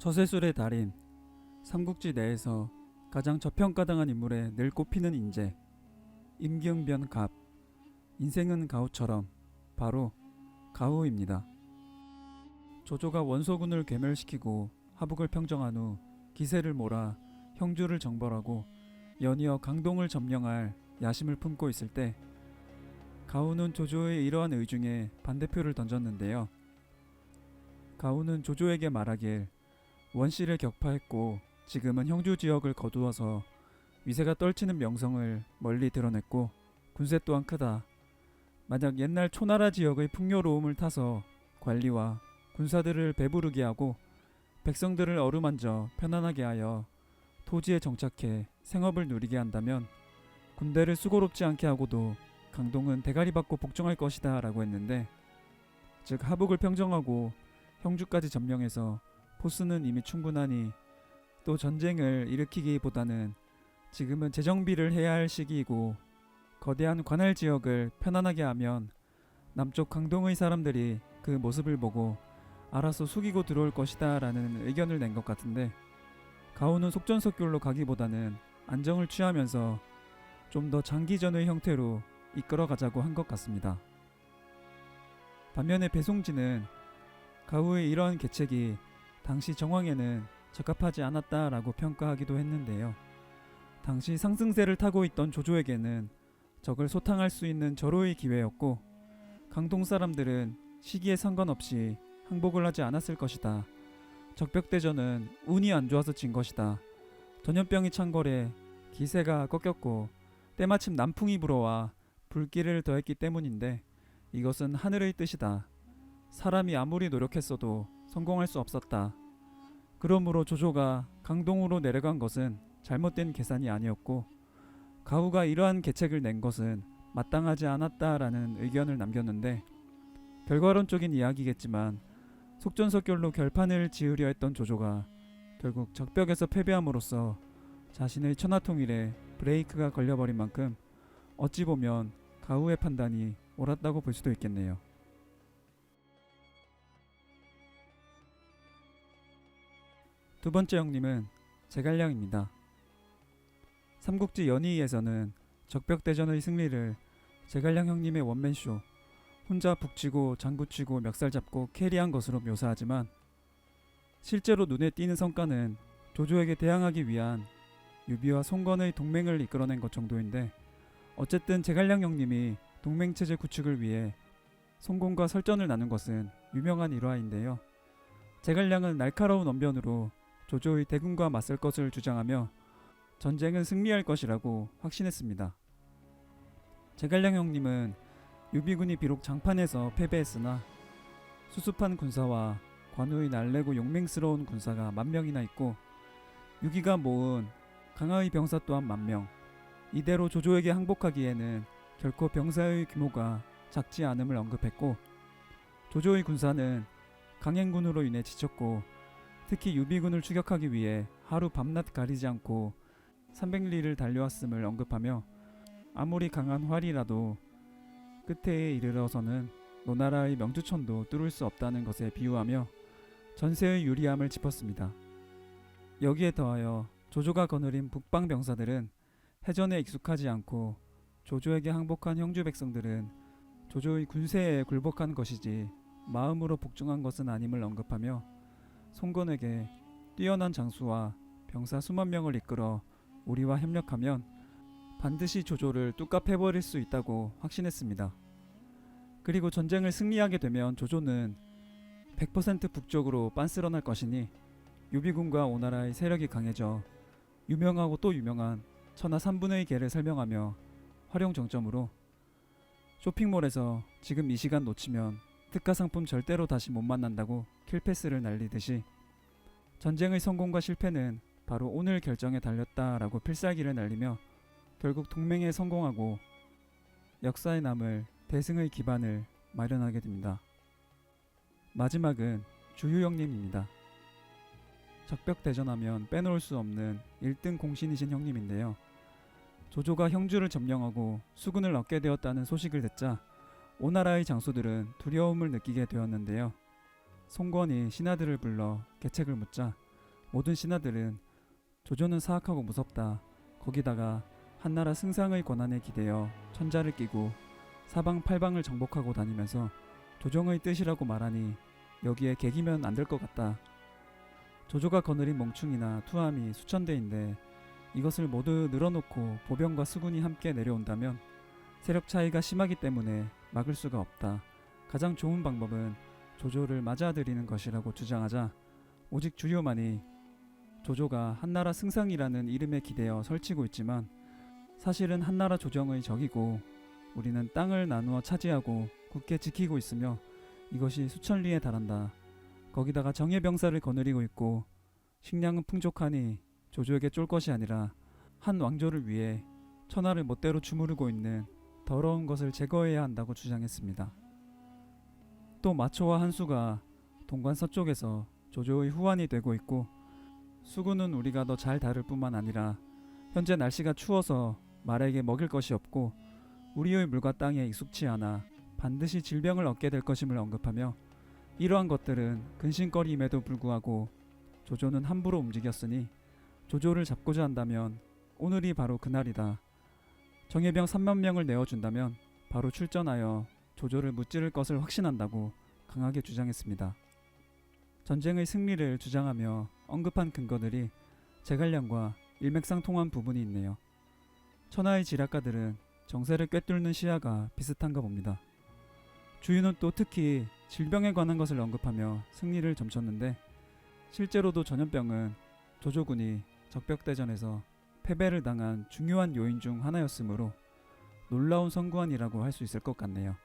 처세술의 달인 삼국지 내에서 가장 저평가당한 인물에 늘 꼽히는 인재 임기응변 갑 인생은 가우처럼 바로 가우입니다. 조조가 원소군을 괴멸시키고 하북을 평정한 후 기세를 몰아 형주를 정벌하고 연이어 강동을 점령할 야심을 품고 있을 때 가우는 조조의 이러한 의중에 반대표를 던졌는데요. 가우는 조조에게 말하길 원씨를 격파했고 지금은 형주 지역을 거두어서 위세가 떨치는 명성을 멀리 드러냈고 군세 또한 크다. 만약 옛날 초나라 지역의 풍요로움을 타서 관리와 군사들을 배부르게 하고 백성들을 어루만져 편안하게 하여 토지에 정착해 생업을 누리게 한다면 군대를 수고롭지 않게 하고도 강동은 대가리 받고 복종할 것이다 라고 했는데 즉 하북을 평정하고 형주까지 점령해서 포스는 이미 충분하니 또 전쟁을 일으키기보다는 지금은 재정비를 해야 할 시기이고 거대한 관할 지역을 편안하게 하면 남쪽 강동의 사람들이 그 모습을 보고 알아서 숙이고 들어올 것이다 라는 의견을 낸 것 같은데 가오는 속전속결로 가기보다는 안정을 취하면서 좀 더 장기전의 형태로 이끌어 가자고 한 것 같습니다. 반면에 배송진은 가우의 이러한 계책이 당시 정황에는 적합하지 않았다라고 평가하기도 했는데요. 당시 상승세를 타고 있던 조조에게는 적을 소탕할 수 있는 절호의 기회였고 강동 사람들은 시기에 상관없이 항복을 하지 않았을 것이다. 적벽대전은 운이 안 좋아서 진 것이다. 전염병이 창궐해 기세가 꺾였고 때마침 남풍이 불어와 불길을 더했기 때문인데 이것은 하늘의 뜻이다. 사람이 아무리 노력했어도 성공할 수 없었다. 그러므로 조조가 강동으로 내려간 것은 잘못된 계산이 아니었고 가우가 이러한 계책을 낸 것은 마땅하지 않았다라는 의견을 남겼는데 결과론적인 이야기겠지만 속전속결로 결판을 지으려 했던 조조가 결국 적벽에서 패배함으로써 자신의 천하통일에 브레이크가 걸려버린 만큼 어찌 보면 가우의 판단이 옳았다고 볼 수도 있겠네요. 두 번째 형님은 제갈량입니다. 삼국지 연의에서는 적벽대전의 승리를 제갈량 형님의 원맨쇼 혼자 북치고 장구치고 멱살 잡고 캐리한 것으로 묘사하지만 실제로 눈에 띄는 성과는 조조에게 대항하기 위한 유비와 송건의 동맹을 이끌어낸 것 정도인데 어쨌든 제갈량 형님이 동맹체제 구축을 위해 송건과 설전을 나눈 것은 유명한 일화인데요. 제갈량은 날카로운 언변으로 조조의 대군과 맞설 것을 주장하며 전쟁은 승리할 것이라고 확신했습니다. 제갈량 형님은 유비군이 비록 장판에서 패배했으나 수습한 군사와 관우의 날래고 용맹스러운 군사가 만 명이나 있고 유기가 모은 강하의 병사 또한 만 명. 이대로 조조에게 항복하기에는 결코 병사의 규모가 작지 않음을 언급했고 조조의 군사는 강행군으로 인해 지쳤고 특히 유비군을 추격하기 위해 하루 밤낮 가리지 않고 300리를 달려왔음을 언급하며 아무리 강한 활이라도 끝에 이르러서는 노나라의 명주천도 뚫을 수 없다는 것에 비유하며 전세의 유리함을 짚었습니다. 여기에 더하여 조조가 거느린 북방 병사들은 해전에 익숙하지 않고 조조에게 항복한 형주 백성들은 조조의 군세에 굴복한 것이지 마음으로 복종한 것은 아님을 언급하며 송건에게 뛰어난 장수와 병사 수만 명을 이끌어 우리와 협력하면 반드시 조조를 뚝갑해버릴 수 있다고 확신했습니다. 그리고 전쟁을 승리하게 되면 조조는 100% 북쪽으로 빤스러날 것이니 유비군과 오나라의 세력이 강해져 유명하고 또 유명한 천하 3분의 개를 설명하며 활용 정점으로 쇼핑몰에서 지금 이 시간 놓치면 특가 상품 절대로 다시 못 만난다고 킬패스를 날리듯이 전쟁의 성공과 실패는 바로 오늘 결정에 달렸다라고 필살기를 날리며 결국 동맹에 성공하고 역사에 남을 대승의 기반을 마련하게 됩니다. 마지막은 주유형님입니다. 적벽대전하면 빼놓을 수 없는 1등 공신이신 형님인데요. 조조가 형주를 점령하고 수군을 얻게 되었다는 소식을 듣자 오나라의 장수들은 두려움을 느끼게 되었는데요. 송건이 신하들을 불러 계책을 묻자 모든 신하들은 조조는 사악하고 무섭다. 거기다가 한나라 승상의 권한에 기대어 천자를 끼고 사방 팔방을 정복하고 다니면서 조정의 뜻이라고 말하니 여기에 개기면 안 될 것 같다. 조조가 거느린 멍충이나 투함이 수천 대인데 이것을 모두 늘어놓고 보병과 수군이 함께 내려온다면 세력 차이가 심하기 때문에 막을 수가 없다. 가장 좋은 방법은 조조를 맞아들이는 것이라고 주장하자 오직 주요만이 조조가 한나라 승상이라는 이름에 기대어 설치고 있지만 사실은 한나라 조정의 적이고 우리는 땅을 나누어 차지하고 굳게 지키고 있으며 이것이 수천 리에 달한다. 거기다가 정예병사를 거느리고 있고 식량은 풍족하니 조조에게 쫄 것이 아니라 한 왕조를 위해 천하를 멋대로 주무르고 있는 더러운 것을 제거해야 한다고 주장했습니다. 또 마초와 한수가 동관 서쪽에서 조조의 후환이 되고 있고 수군은 우리가 더 잘 다룰 뿐만 아니라 현재 날씨가 추워서 말에게 먹일 것이 없고 우리의 물과 땅에 익숙치 않아 반드시 질병을 얻게 될 것임을 언급하며 이러한 것들은 근심거리임에도 불구하고 조조는 함부로 움직였으니 조조를 잡고자 한다면 오늘이 바로 그날이다. 정예병 3만 명을 내어준다면 바로 출전하여 조조를 무찌를 것을 확신한다고 강하게 주장했습니다. 전쟁의 승리를 주장하며 언급한 근거들이 제갈량과 일맥상통한 부분이 있네요. 천하의 지략가들은 정세를 꿰뚫는 시야가 비슷한가 봅니다. 주유는 또 특히 질병에 관한 것을 언급하며 승리를 점쳤는데 실제로도 전염병은 조조군이 적벽대전에서 패배를 당한 중요한 요인 중 하나였으므로 놀라운 선구안이라고 할 수 있을 것 같네요.